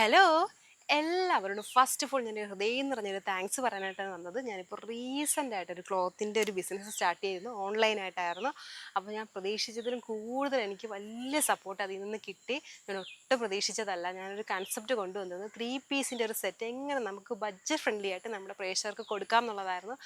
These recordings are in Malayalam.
Hello? എല്ലാവരോടും ഫസ്റ്റ് ഓഫ് ഓൾ ഞാൻ ഹൃദയം നിറഞ്ഞൊരു താങ്ക്സ് പറയാനായിട്ടാണ് വന്നത്. ഞാനിപ്പോൾ റീസെന്റ് ആയിട്ട് ഒരു ക്ലോത്തിന്റെ ഒരു ബിസിനസ് സ്റ്റാർട്ട് ചെയ്തിരുന്നു. ഓൺലൈനായിട്ടായിരുന്നു അപ്പോൾ ഞാൻ പ്രതീക്ഷിച്ചതിലും കൂടുതൽ എനിക്ക് വലിയ സപ്പോർട്ട് അതിൽ നിന്ന് കിട്ടി. ഞാൻ ഒട്ടും പ്രതീക്ഷിച്ചതല്ല. ഞാനൊരു കൺസെപ്റ്റ് കൊണ്ടുവന്നത് ത്രീ പീസിന്റെ ഒരു സെറ്റ് എങ്ങനെ നമുക്ക് ബഡ്ജറ്റ് ഫ്രണ്ട്ലി ആയിട്ട് നമ്മുടെ പ്രേക്ഷകർക്ക് കൊടുക്കാം എന്നുള്ളതായിരുന്നു.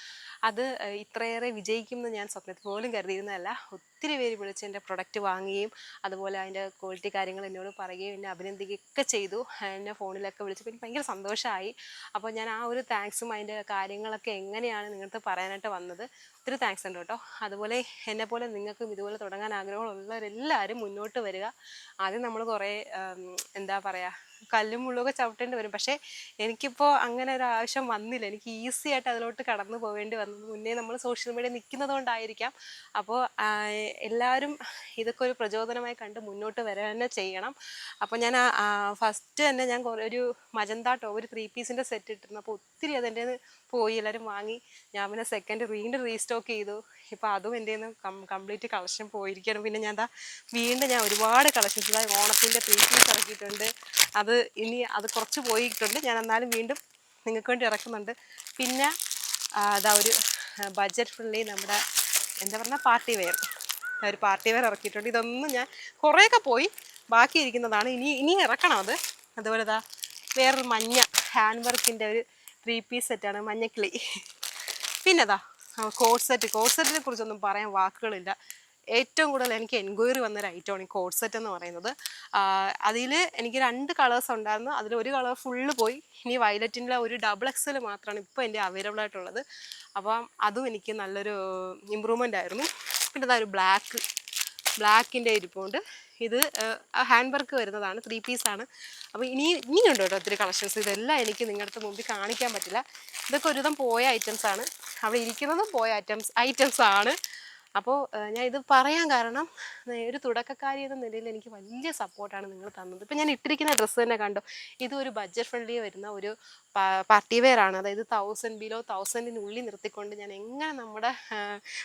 അത് ഇത്രയേറെ വിജയിക്കുമെന്ന് ഞാൻ സ്വപ്നത്തിൽ പോലും കരുതിയിരുന്നതല്ല. ഒത്തിരി പേര് വിളിച്ച് എന്റെ പ്രൊഡക്റ്റ് വാങ്ങുകയും അതുപോലെ അതിന്റെ ക്വാളിറ്റി കാര്യങ്ങൾ എന്നോട് പറയുകയും എന്നെ അഭിനന്ദിക്കുകയൊക്കെ ചെയ്തു. എന്നെ ഫോണിലൊക്കെ എനിക്ക് ഭയങ്കര സന്തോഷമായി അപ്പോൾ ഞാൻ ആ ഒരു താങ്ക്സും അതിന്റെ കാര്യങ്ങളൊക്കെ എങ്ങനെയാണ് നിങ്ങൾക്ക് പറയാനായിട്ട് വന്നത്? ഒത്തിരി താങ്ക്സ് ഉണ്ട് കേട്ടോ. അതുപോലെ എന്നെ പോലെ നിങ്ങൾക്കും ഇതുപോലെ തുടങ്ങാൻ ആഗ്രഹമുള്ളവരെല്ലാവരും മുന്നോട്ട് വരിക. ആദ്യം നമ്മൾ കുറേ എന്താ പറയുക കല്ലും മുള്ളുമൊക്കെ ചവിട്ടേണ്ടി വരും. പക്ഷേ എനിക്കിപ്പോൾ അങ്ങനെ ഒരു ആവശ്യം വന്നില്ല. എനിക്ക് ഈസി ആയിട്ട് അതിലോട്ട് കടന്നു പോകേണ്ടി വന്നത് മുന്നേ നമ്മൾ സോഷ്യൽ മീഡിയ നിൽക്കുന്നത് കൊണ്ടായിരിക്കാം അപ്പോൾ എല്ലാവരും ഇതൊക്കെ ഒരു പ്രചോദനമായി കണ്ട് മുന്നോട്ട് വരാൻ തന്നെ ചെയ്യണം. അപ്പോൾ ഞാൻ ഫസ്റ്റ് തന്നെ ഞാൻ ഒരു മജന്ത ടോപ്പ് ഒരു ത്രീ പീസിന്റെ സെറ്റ് ഇട്ടിരുന്നു അപ്പോൾ ഒത്തിരി അതെന്റെ പോയി. എല്ലാവരും വാങ്ങി. ഞാൻ പിന്നെ സെക്കൻഡ് വീണ്ടും റീസ്റ്റോക്ക് ചെയ്തു. ഇപ്പോൾ അതും എന്റെ നിന്ന് കംപ്ലീറ്റ് കളക്ഷൻ പോയിരിക്കുകയാണ്. പിന്നെ ഞാൻ എന്താ വീണ്ടും ഞാൻ ഒരുപാട് കളക്ഷൻസ് ഓണത്തിന്റെ ത്രീ പീസ് ഇറക്കിയിട്ടുണ്ട്. അത് ഇനി അത് കുറച്ച് പോയിട്ടുണ്ട്. ഞാൻ എന്നാലും വീണ്ടും നിങ്ങൾക്ക് വേണ്ടി ഇറക്കുന്നുണ്ട്. പിന്നെ അതാ ഒരു ബഡ്ജറ്റ് ഫ്രണ്ട്ലി നമ്മുടെ എന്താ പറഞ്ഞാൽ പാർട്ടി വെയർ. ഒരു പാർട്ടി വെയർ ഇറക്കിയിട്ടുണ്ട്. ഇതൊന്നും ഞാൻ കുറേയൊക്കെ പോയി ബാക്കി ഇരിക്കുന്നതാണ്. ഇനി ഇനി ഇറക്കണം അത്. അതുപോലെ ഇതാ വേറൊരു മഞ്ഞ ഹാൻഡ് വർക്കിന്റെ ഒരു ത്രീ പീസ് സെറ്റാണ് മഞ്ഞക്കിളി. പിന്നെതാ കോഡ് സെറ്റ്. കോഡ് സെറ്റിനെ കുറിച്ചൊന്നും പറയാൻ വാക്കുകളില്ല. ഏറ്റവും കൂടുതൽ എനിക്ക് എൻക്വയറി വന്ന ഒരു ഐറ്റമാണ് ഈ കോഡ് സെറ്റ് എന്ന് പറയുന്നത്. അതിൽ എനിക്ക് രണ്ട് കളേഴ്സ് ഉണ്ടായിരുന്നു. അതിൽ ഒരു കളർ ഫുള്ള് പോയി. ഇനി വയലറ്റിന്റെ ഒരു ഡബിൾ എക്സൽ മാത്രമാണ് ഇപ്പോൾ എന്റെ അവൈലബിൾ ആയിട്ടുള്ളത്. അപ്പം അതും എനിക്ക് നല്ലൊരു ഇമ്പ്രൂവ്മെന്റ് ആയിരുന്നു. പിന്നെ അതൊരു ബ്ലാക്ക് ബ്ലാക്കിന്റെ ഇരിപ്പുണ്ട്. ഇത് ഹാൻഡ് വർക്ക് വരുന്നതാണ്. ത്രീ പീസാണ് അപ്പോൾ ഇനി ഇനിയുണ്ട് കേട്ടോ ഒത്തിരി കളക്ഷൻസ്. ഇതെല്ലാം എനിക്ക് നിങ്ങളുടെ മുമ്പിൽ കാണിക്കാൻ പറ്റില്ല. ഇതൊക്കെ ഒരുവിധം പോയ ഐറ്റംസ് ആണ്. അവിടെ ഇരിക്കുന്നതും പോയ ഐറ്റംസ് ഐറ്റംസ് ആണ്. അപ്പോൾ ഞാൻ ഇത് പറയാൻ കാരണം ഒരു തുടക്കക്കാരി എന്ന നിലയിൽ എനിക്ക് വലിയ സപ്പോർട്ടാണ് നിങ്ങൾ തന്നത്. ഇപ്പം ഞാൻ ഇട്ടിരിക്കുന്ന ഡ്രസ്സ് തന്നെ കണ്ടു ഇത് ഒരു ബഡ്ജറ്റ് ഫ്രണ്ട്ലി വരുന്ന ഒരു പാർട്ടി വെയർ ആണ്. അതായത് തൗസൻഡ് ബിലോ തൗസൻഡിനുള്ളിൽ നിർത്തിക്കൊണ്ട് ഞാൻ എങ്ങനെ നമ്മുടെ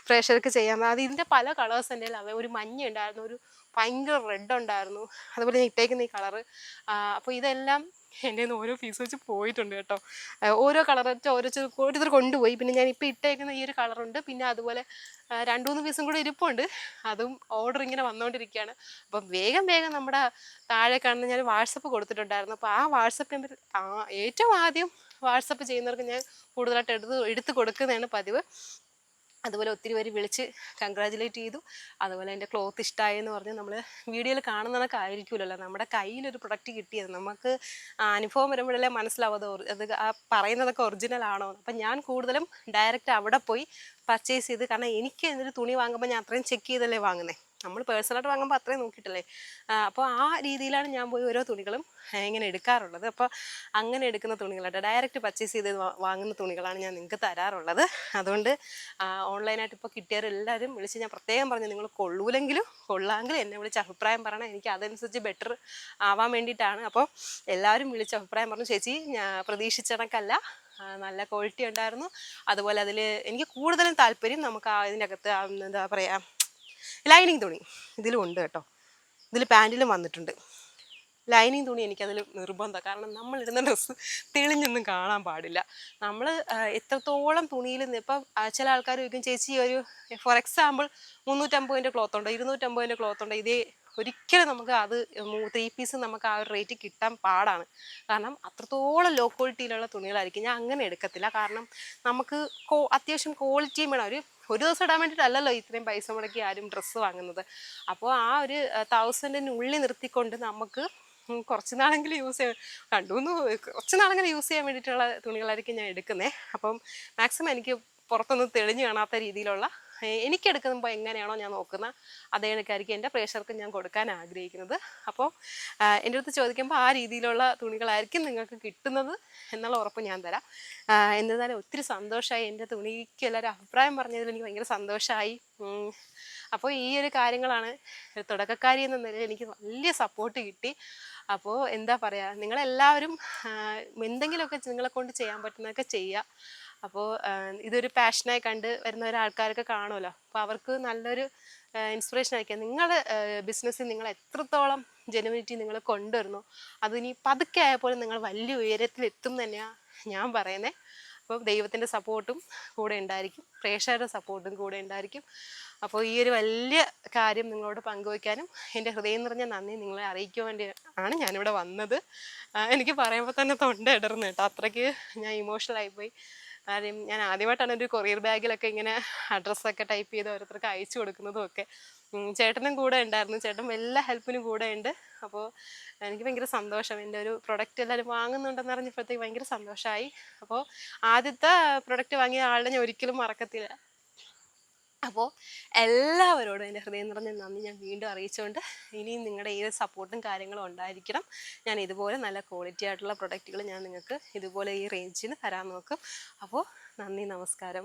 പ്രേക്ഷകർക്ക് ചെയ്യാൻ അത് ഇതിന്റെ പല കളേഴ്സ് കയ്യിൽ അവ- ഒരു മഞ്ഞ ഉണ്ടായിരുന്നു ഒരു ഭയങ്കര റെഡ് ഉണ്ടായിരുന്നു. അതുപോലെ ഞാൻ ഇട്ടേക്കുന്ന ഈ കളറ് അപ്പോൾ ഇതെല്ലാം എന്റെ നിന്ന് ഓരോ പീസ് വെച്ച് പോയിട്ടുണ്ട് കേട്ടോ. ഓരോ കളർ ഓരോ ഓരോരുത്തർ കൊണ്ടുപോയി. പിന്നെ ഞാൻ ഇപ്പോൾ ഇട്ടേക്കുന്ന ഈ ഒരു കളറുണ്ട് പിന്നെ അതുപോലെ രണ്ട് മൂന്ന് പീസും കൂടെ ഇരിപ്പുണ്ട്. അതും ഓർഡർ ഇങ്ങനെ വന്നുകൊണ്ടിരിക്കുകയാണ് അപ്പം വേഗം വേഗം നമ്മുടെ താഴെ കാണുന്ന ഞാൻ വാട്സപ്പ് കൊടുത്തിട്ടുണ്ടായിരുന്നു. അപ്പോൾ ആ വാട്സപ്പ് നമ്പർ ഏറ്റവും ആദ്യം വാട്സപ്പ് ചെയ്യുന്നവർക്ക് ഞാൻ കൂടുതലായിട്ട് എടുത്ത് എടുത്ത് കൊടുക്കുന്നതാണ് പതിവ്. അതുപോലെ ഒത്തിരി പേര് വിളിച്ച് കൺഗ്രാജുലേറ്റ് ചെയ്തു. അതുപോലെ എന്റെ ക്ലോത്ത് ഇഷ്ടമായെന്ന് പറഞ്ഞ് നമ്മൾ വീഡിയോയിൽ കാണുന്നതൊക്കെ ആയിരിക്കുമല്ലോ നമ്മുടെ കയ്യിലൊരു പ്രൊഡക്റ്റ് കിട്ടിയത്. നമുക്ക് അനുഭവം വരുമ്പോഴല്ലേ മനസ്സിലാവത് അത് ആ പറയുന്നതൊക്കെ ഒറിജിനൽ ആണോ. അപ്പം ഞാൻ കൂടുതലും ഡയറക്റ്റ് അവിടെ പോയി പർച്ചേസ് ചെയ്ത്. കാരണം എനിക്ക് എന്തൊരു തുണി വാങ്ങുമ്പോൾ ഞാൻ അത്രയും ചെക്ക് ചെയ്തല്ലേ വാങ്ങുന്നത് നമ്മൾ പേഴ്സണലായിട്ട് വാങ്ങുമ്പോൾ അത്രയും നോക്കിയിട്ടല്ലേ? അപ്പോൾ ആ രീതിയിലാണ് ഞാൻ പോയി ഓരോ തുണികളും ഇങ്ങനെ എടുക്കാറുള്ളത്. അപ്പോൾ അങ്ങനെ എടുക്കുന്ന തുണികളായിട്ട് ഡയറക്റ്റ് പർച്ചേസ് ചെയ്ത് വാങ്ങുന്ന തുണികളാണ് ഞാൻ നിങ്ങൾക്ക് തരാറുള്ളത്. അതുകൊണ്ട് ഓൺലൈനായിട്ട് ഇപ്പോൾ കിട്ടിയവരെല്ലാവരും വിളിച്ച് ഞാൻ പ്രത്യേകം പറഞ്ഞു നിങ്ങൾ കൊള്ളൂലെങ്കിലും കൊള്ളാമെങ്കിലും എന്നെ വിളിച്ച് അഭിപ്രായം പറയണം. എനിക്ക് അതനുസരിച്ച് ബെറ്റർ ആവാൻ വേണ്ടിയിട്ടാണ്. അപ്പോൾ എല്ലാവരും വിളിച്ച് അഭിപ്രായം പറഞ്ഞു ചേച്ചി ഞാൻ പ്രതീക്ഷിച്ച കണക്കല്ല നല്ല ക്വാളിറ്റി ഉണ്ടായിരുന്നു. അതുപോലെ അതിൽ എനിക്ക് കൂടുതലും താല്പര്യം നമുക്ക് ആ ഇതിന്റെ അകത്ത് എന്താ പറയുക ലൈനിങ് തുണി. ഇതിലും ഉണ്ട് കേട്ടോ. ഇതിൽ പാന്റിലും വന്നിട്ടുണ്ട്. ലൈനിങ് തുണി എനിക്കതിൽ നിർബന്ധം. കാരണം നമ്മൾ ഇടുന്ന ഡ്രസ്സ് തെളിഞ്ഞൊന്നും കാണാൻ പാടില്ല. നമ്മൾ എത്രത്തോളം തുണിയിൽ ഇപ്പം ചില ആൾക്കാർ ചോദിക്കും ചേച്ചി ഒരു ഫോർ എക്സാമ്പിൾ മുന്നൂറ്റമ്പതിന്റെ ക്ലോത്ത് ഉണ്ടോ? ഇരുന്നൂറ്റമ്പതിന്റെ ക്ലോത്ത് ഉണ്ടോ? ഇതേ ഒരിക്കലും നമുക്ക് അത് ത്രീ പീസ് നമുക്ക് ആ ഒരു റേറ്റ് കിട്ടാൻ പാടാണ്. കാരണം അത്രത്തോളം ലോ ക്വാളിറ്റിയിലുള്ള തുണികളായിരിക്കും. ഞാൻ അങ്ങനെ എടുക്കത്തില്ല. കാരണം നമുക്ക് അത്യാവശ്യം ക്വാളിറ്റിയും വേണം. ഒരു ഒരു ദിവസം ഇടാൻ വേണ്ടിയിട്ടല്ലല്ലോ ഇത്രയും പൈസ മുടക്കി ആരും ഡ്രസ്സ് വാങ്ങുന്നത്. അപ്പോൾ ആ ഒരു തൗസൻഡിനുള്ളിൽ നിർത്തിക്കൊണ്ട് നമുക്ക് കുറച്ച് നാളെങ്കിലും യൂസ് ചെയ്യാൻ രണ്ടു മൂന്ന് കുറച്ച് നാളെങ്കിലും യൂസ് ചെയ്യാൻ വേണ്ടിയിട്ടുള്ള തുണികളായിരിക്കും ഞാൻ എടുക്കുന്നത് അപ്പം മാക്സിമം എനിക്ക് പുറത്തൊന്നും തെളിഞ്ഞു കാണാത്ത രീതിയിലുള്ള എനിക്കെടുക്കുമ്പോൾ എങ്ങനെയാണോ ഞാൻ നോക്കുന്ന അതേ കണക്കായിരിക്കും എന്റെ പ്രേക്ഷകർക്ക് ഞാൻ കൊടുക്കാൻ ആഗ്രഹിക്കുന്നത്. അപ്പോൾ എന്റെ അടുത്ത് ചോദിക്കുമ്പോൾ ആ രീതിയിലുള്ള തുണികളായിരിക്കും നിങ്ങൾക്ക് കിട്ടുന്നത് എന്നുള്ള ഉറപ്പ് ഞാൻ തരാം. എന്നിരുന്നാലും ഒത്തിരി സന്തോഷമായി എന്റെ തുണിക്ക് എല്ലാവരും അഭിപ്രായം പറഞ്ഞതിൽ എനിക്ക് ഭയങ്കര സന്തോഷമായി അപ്പോൾ ഈ ഒരു കാര്യങ്ങളാണ് തുടക്കക്കാരി എന്ന നിലയിൽ എനിക്ക് വലിയ സപ്പോർട്ട് കിട്ടി. അപ്പോൾ എന്താ പറയുക നിങ്ങളെല്ലാവരും എന്തെങ്കിലുമൊക്കെ നിങ്ങളെ കൊണ്ട് ചെയ്യാൻ പറ്റുന്നതൊക്കെ ചെയ്യുക. അപ്പോൾ ഇതൊരു പാഷനായി കണ്ട് വരുന്ന ഒരാൾക്കാരൊക്കെ കാണുമല്ലോ. അപ്പോൾ അവർക്ക് നല്ലൊരു ഇൻസ്പിറേഷൻ ആയിരിക്കാം. നിങ്ങൾ ബിസിനസ്സിൽ നിങ്ങൾ എത്രത്തോളം ജെനുവിനിറ്റി നിങ്ങൾ കൊണ്ടുവരുന്നു അതിനി പതുക്കെ ആയപ്പോലും നിങ്ങൾ വലിയ ഉയരത്തിൽ എത്തും തന്നെയാണ് ഞാൻ പറയുന്നത് അപ്പം ദൈവത്തിന്റെ സപ്പോർട്ടും കൂടെ ഉണ്ടായിരിക്കും. പ്രേക്ഷകരുടെ സപ്പോർട്ടും കൂടെ ഉണ്ടായിരിക്കും. അപ്പോൾ ഈ ഒരു വലിയ കാര്യം നിങ്ങളോട് പങ്കുവയ്ക്കാനും എന്റെ ഹൃദയം നിറഞ്ഞ നന്ദി നിങ്ങളെ അറിയിക്കാൻ വേണ്ടി ആണ് ഞാനിവിടെ വന്നത്. എനിക്ക് പറയുമ്പോൾ തന്നെ തൊണ്ട ഇടർന്നു കേട്ടോ. അത്രയ്ക്ക് ഞാൻ ഇമോഷണൽ കാര്യം ഞാൻ ആദ്യമായിട്ടാണ് ഒരു കൊറിയർ ബാഗിലൊക്കെ ഇങ്ങനെ അഡ്രസ്സൊക്കെ ടൈപ്പ് ചെയ്ത് ഓരോരുത്തർക്ക് അയച്ചു കൊടുക്കുന്നതും ഒക്കെ. ചേട്ടനും കൂടെ ഉണ്ടായിരുന്നു. ചേട്ടൻ എല്ലാ ഹെൽപ്പിനും കൂടെ ഉണ്ട്. അപ്പോൾ എനിക്ക് ഭയങ്കര സന്തോഷം. എന്റെ ഒരു പ്രൊഡക്റ്റ് എല്ലാവരും വാങ്ങുന്നുണ്ടെന്ന് അറിഞ്ഞപ്പോഴത്തേക്ക് ഭയങ്കര സന്തോഷമായി അപ്പോൾ ആദ്യത്തെ പ്രൊഡക്റ്റ് വാങ്ങിയ ആളെ ഞാൻ ഒരിക്കലും മറക്കത്തില്ല. അപ്പോൾ എല്ലാവരോടും എന്റെ ഹൃദയം നിറഞ്ഞ നന്ദി ഞാൻ വീണ്ടും അറിയിച്ചുകൊണ്ട് ഇനിയും നിങ്ങളുടെ ഏത് സപ്പോർട്ടും കാര്യങ്ങളും ഉണ്ടായിരിക്കണം. ഞാൻ ഇതുപോലെ നല്ല ക്വാളിറ്റി ആയിട്ടുള്ള പ്രൊഡക്റ്റുകൾ ഞാൻ നിങ്ങൾക്ക് ഇതുപോലെ ഈ റേഞ്ചിന് തരാൻ നോക്കും. അപ്പോൾ നന്ദി നമസ്കാരം.